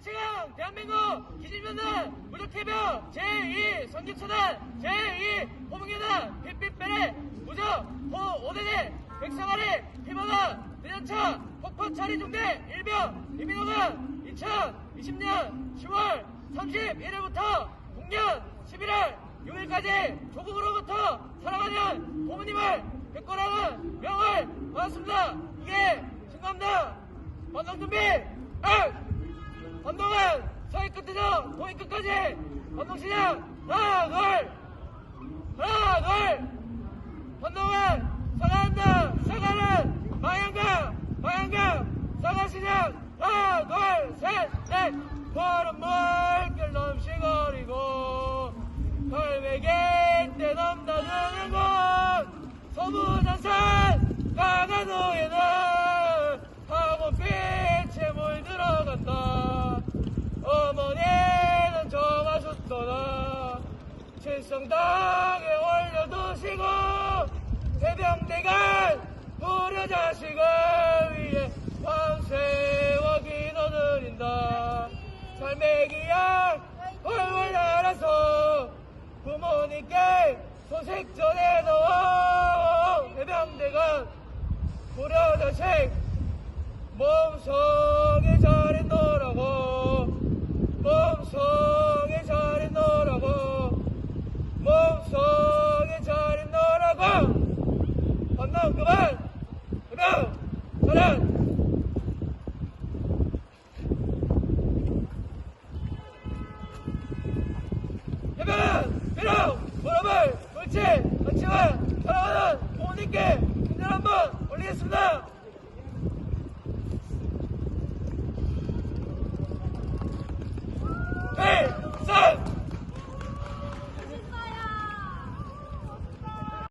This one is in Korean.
최강 대한민국 기진면단 무적해병 제2 성격차단 제2 호봉연단 핏빛배래 무적 호오대대 백사마리 희망아 대전차 폭포 차리 중대 일병 이민호가 2020년 10월 31일부터 국년 11월 6일까지 조국으로부터 사랑하는 부모님을 뵙고라는 명을 받았습니다. 이게 증거합니다. 반성 준비! 악! 반동은 서해 끝에서 동해 끝까지 시작! 하나, 둘! 하나, 둘! 반동은 사과한다! 사과는 방향감! 방향감! 사과 시작! 하나, 둘, 셋, 넷! 푸른 물결 넘실거리고 갈매기 때 넘나드는 곳 소문산산 강화도에는 하고빛에 물들어간다 어머니는 정하셨더라 칠성당에 올려두시고 해병대가 부려자식을 위해 밤새워 기도드린다. 살매기야 훨훨 날아서 부모님께 소식 전해놓아 해병대가 부려자식 몸속 no, come on! Come on! Come on! 그렇지! 같이 와! 따라가는 어머님께 인사 한번 올리겠습니다!